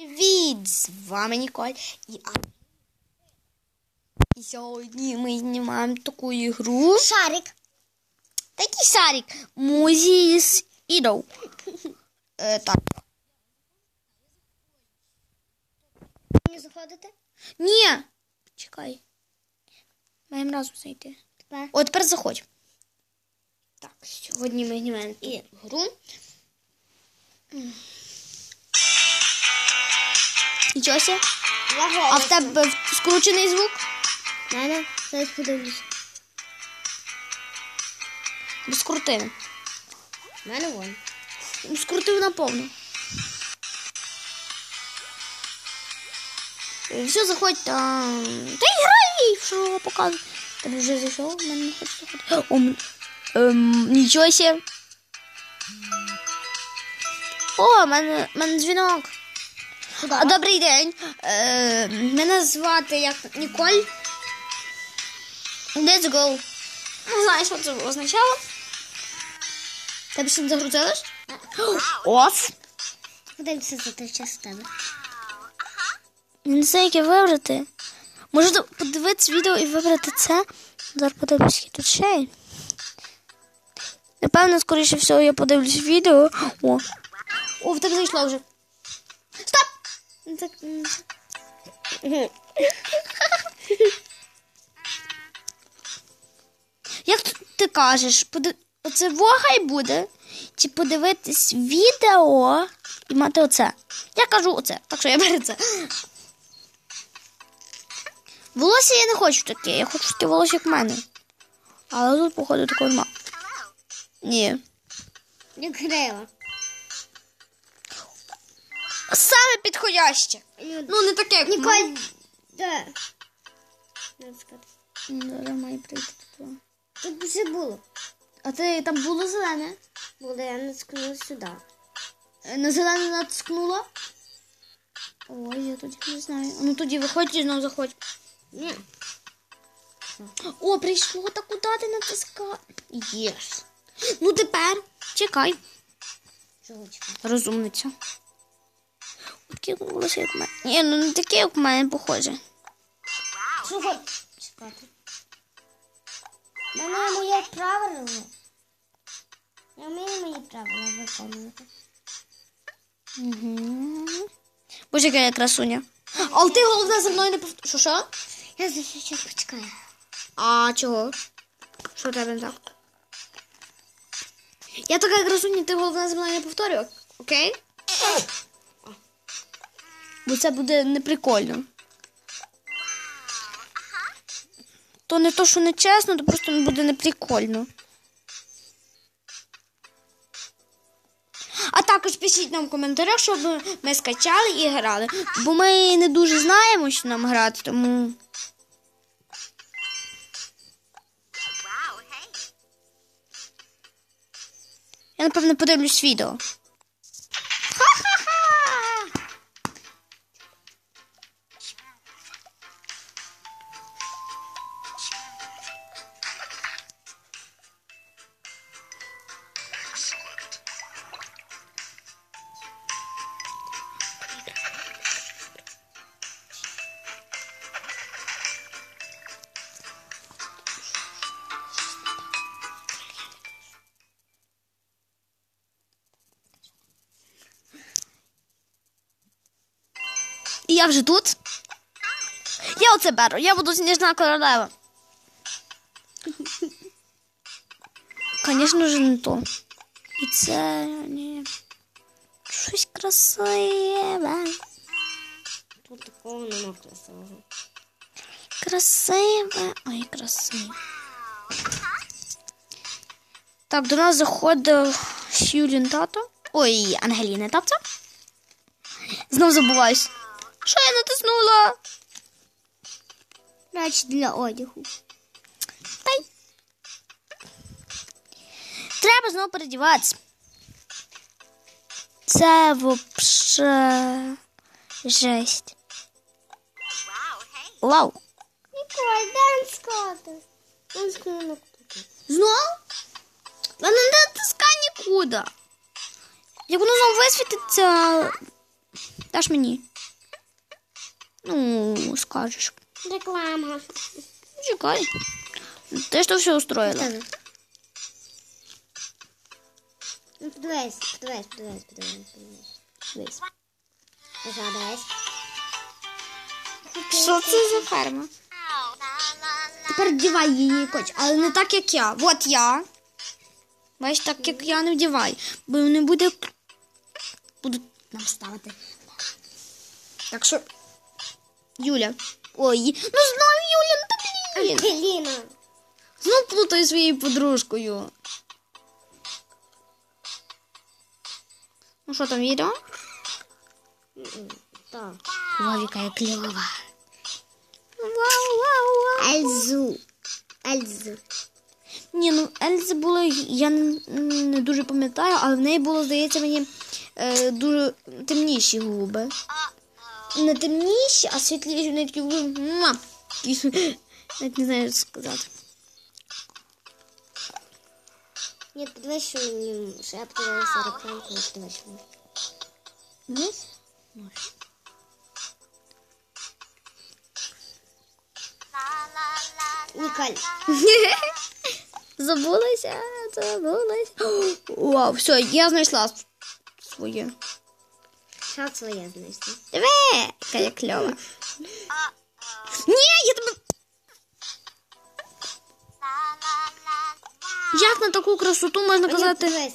Привіт! З вами Ніколь і Анна. І сьогодні ми знімаємо таку ігру. Шарик. Такий шарик. Музіс Ідоу. Е, так. Не заходите? Ні. Чекай. Маємо разом зайти. Тепер. О, тепер заходь. Так, сьогодні ми знімаємо і гру. Нічого себе. А в тебе скручений звук? Мене зараз подивлюся. Без крутини. У мене вон. Скрутив наповну. Все, заходь там. Та грай, що показує. Ти вже зайшов, в мене не хоче заходити. О, м- ем, нічого себе. О, в мене, в мене дзвінок. Добрий день. Е, мене звати як Ніколь. Let's go. Не знаю, що це означало. Тебе ще не загрузилось? Оф. Подивлюся за той час тебе. Не знаю, яке вибрати. Може подивитися відео і вибрати це. Зараз подивлюсь, які тут ще. є. Напевно, скоріше всього, я подивлюсь відео. О. О, в тебе зайшло вже. Стоп! Так. Як ти кажеш, поди... оце вогай буде? Чи подивитись відео і мати оце? Я кажу оце, так що я беру це. Волосся я не хочу таке, я хочу таке волосся, як в мене. Але тут, походу, такого нема. Ні. Не крила. Саме підходяще. Ну, не таке, як. Ніколь. Де? Зараз має прийти туди. Тут вже було. А ти там було зелене? Було, я не сюди. Е, На зелене наткнула? Ой, я тоді не знаю. Ну тоді виходь і знову заходь. Ні. О, прийшло, та куди ти натискав? Єс. Ну тепер чекай. Чого чекати? Розумниця. Такі волосся, як в мене. Ні, ну не таке, як в мене, похоже. Чого чекати? Мене моє правило. Я вмію мої правила виконувати. Угу. Боже, яка я красуня. Але ти головне за мною не повтор... Що, що? Я за що почекаю. А чого? Що в тебе не так? Я така красуня, ти головне за мною не повторюй, окей? Бо це буде неприкольно. То не то, що не чесно, то просто буде неприкольно. А також пишіть нам в коментарях, щоб ми скачали і грали. Бо ми не дуже знаємо, що нам грати, тому. Я напевно подивлюсь відео. Я вже тут. Я оце беру. Я буду сніжна королева. Звісно ж, не то. І це ні. Щось красиве. Тут такого нема красивого. Красиве. Ой, красиве. Так, до нас заходив Сюлін тато. Ой, Ангеліна тато. Знов забуваюсь. Що я натиснула? Речі для одягу. Та й. Треба знову передіватися. Це вообще жесть. Вау. Ніколь, дай скати. Он скину Знов? Вона не натискай нікуди. Як воно знову висвітиться. Даш мені. Ну, скажеш. Реклама. Чекай. Ти ж то все. Ну, подивись, подивись, подивись, подивись, подивись. Подивись. Що це за ферма? Тепер вдівай її коч, але не так, як я. От я. Бачиш, так як я не вдівай. Бо не буде. Будуть нам ставити. Так що. Юля. Ой, ну знаю, Юля, ну та блін. Ангеліна. Знов плутаю своєю подружкою. Ну що там відео? Так. Вовіка я кльова. Вау, вау, вау. Ельзу. Ельзу. Ні, ну Ельзи було, я не, не дуже пам'ятаю, але в неї було, здається, мені е, дуже темніші губи. Не темніші, а світліші, вони такі. Навіть не знаю, як сказати. Ні, подивись, що мені шепки далися рекламку, подивись. що мені. Десь? Ніколь. Забулася, забулася. Вау, все, я знайшла своє. Що своє знайшли? Диви, яка я кльова. Ні, я тебе. Як на таку красоту можна казати?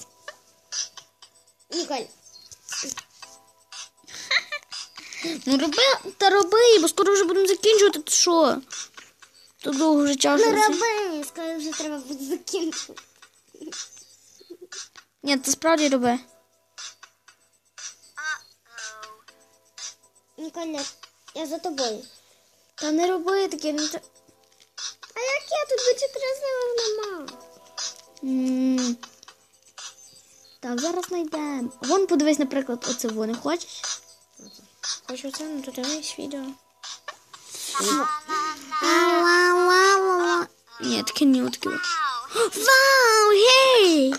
Ніколь. Ну роби та роби, бо скоро вже будемо закінчувати. Ти що? Тут довго вже часу. Ну роби, скоро вже треба буде закінчити. Ні, ти справді роби. Ніколь, я за тобою. Та не роби таке. Не... тр- А як я тут бачу красивих нема? М. Так, зараз знайдемо. Вон подивись, наприклад, оце вони хочеш? Хочу оце, ну то дивись відео. Ні, таке не таке. Вау, гей!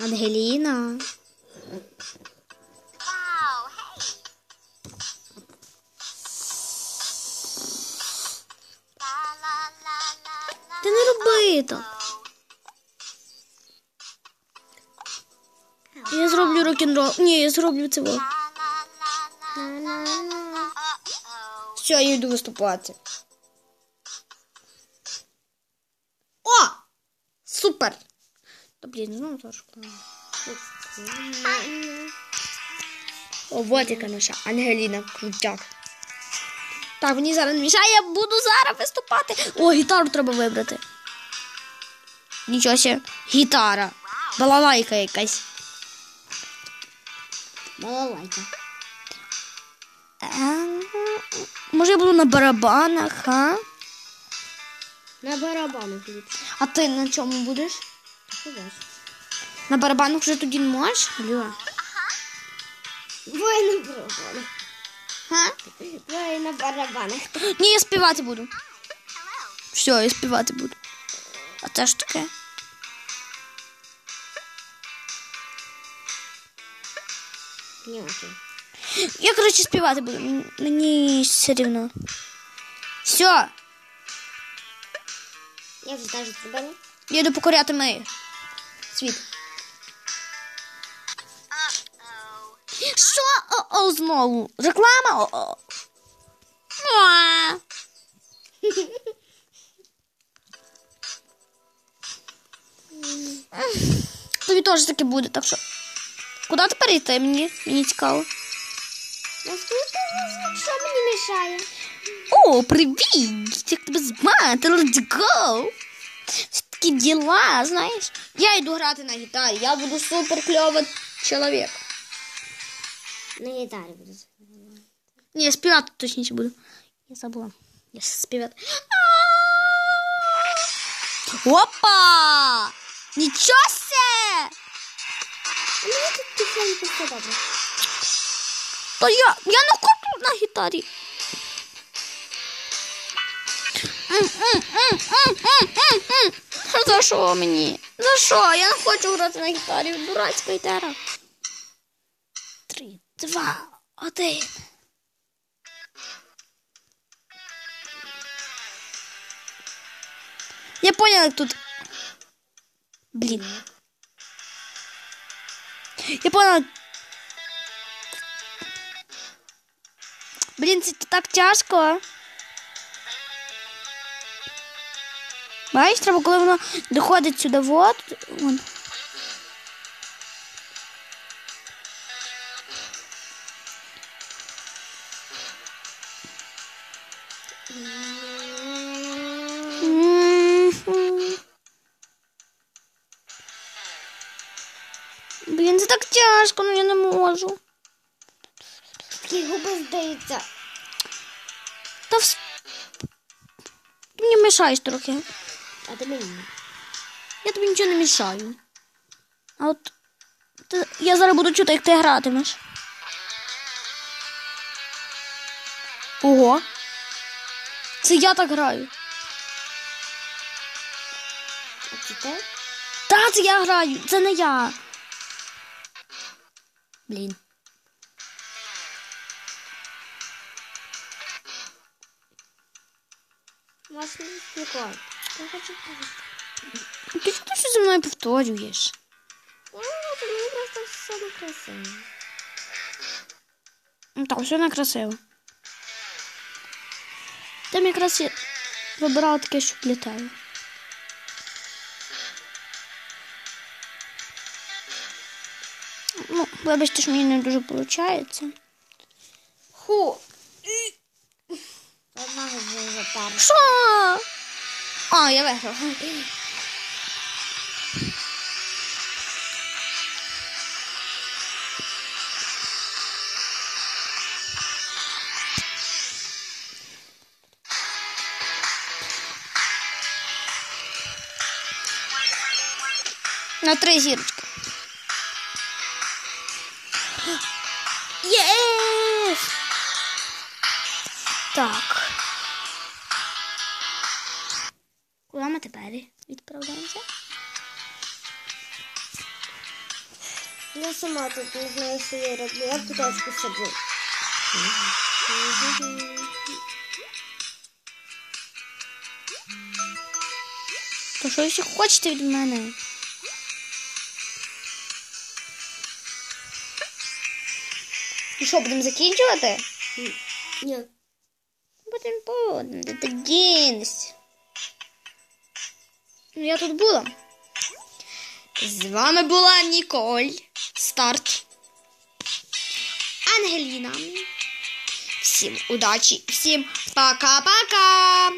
Ангеліна. Так. Я зроблю рок-н-рол. Ні, я зроблю це. Все, я йду виступати. О! Супер! Та блін, знову та. О, вот яка наша Ангеліна Крутяк. Так, мені зараз мішає, я буду зараз виступати. О, гітару треба вибрати. Нічого себе. Гітара. Балалайка якась. Балалайка. Е, Може я буду на барабанах, а? На барабанах підуть. А ти на чому будеш? Подивись. На барабанах вже тоді не можеш? Алло. Двоє на барабанах. Га? Двоє на барабанах. Ні, я співати буду. Все, я співати буду. А це ж таке. Ні, окей. Я, коротше, співати буду. Мені все рівно. Все, Я вже теж зробила. я йду покоряти мир. Світ. Що? О-о, знову. Реклама? О-о. Муа. Тобі теж таке буде, так що. Куди тепер йти мені? Мені цікаво. Наскільки музик, що мені мішає? О, привіт! Як тебе звати? Let's go! Це такі діла, знаєш? Я йду грати на гітарі, я буду супер кльовий чоловік. На гітарі буду. Ні, співати точніше буду. Я забула. Я співати. Опа! Нічого се! Мені тут тихенько все добре. То я, я не хочу на гітарі. За що мені? За що? Я не хочу грати на гітарі. Дурацька гітара. Три, два, один. Я поняла, як тут. Блін. Я понял. Блін, це так тяжко. Бачиш, треба, доходить сюди, вот. Вон. Блін, це так тяжко, ну я не можу. Такі губи здаються. Та вс... Ти мені мішаєш трохи. А ти мені. Я тобі нічого не мішаю. А от ти... я зараз буду чути, як ти гратимеш. Ого. Це я так граю. А це ти? Та, це я граю, це не я. Блін. Можеш не спілкувати. Я хочу грати. Ти що ти що зі мною повторюєш? Я не можу, мені просто все не красиво. Ну так, все не красиво. Там якраз я вибирала таке, що літає. Вибачте, що мені не дуже виходить. Ху. Одна вже. Що? А, я виграла. На три зірочки. Так. Куди ми тепер відправляємося? Я сама тут не знаю, що я роблю. Я пташку саджу. То що ще хочете від мене? І що, будемо закінчувати? Ні. Будемо будемо, де ти дінешся? Ну, я тут була. З вами була Ніколь. Старт. Ангеліна. Всім удачі, всім пока-пока!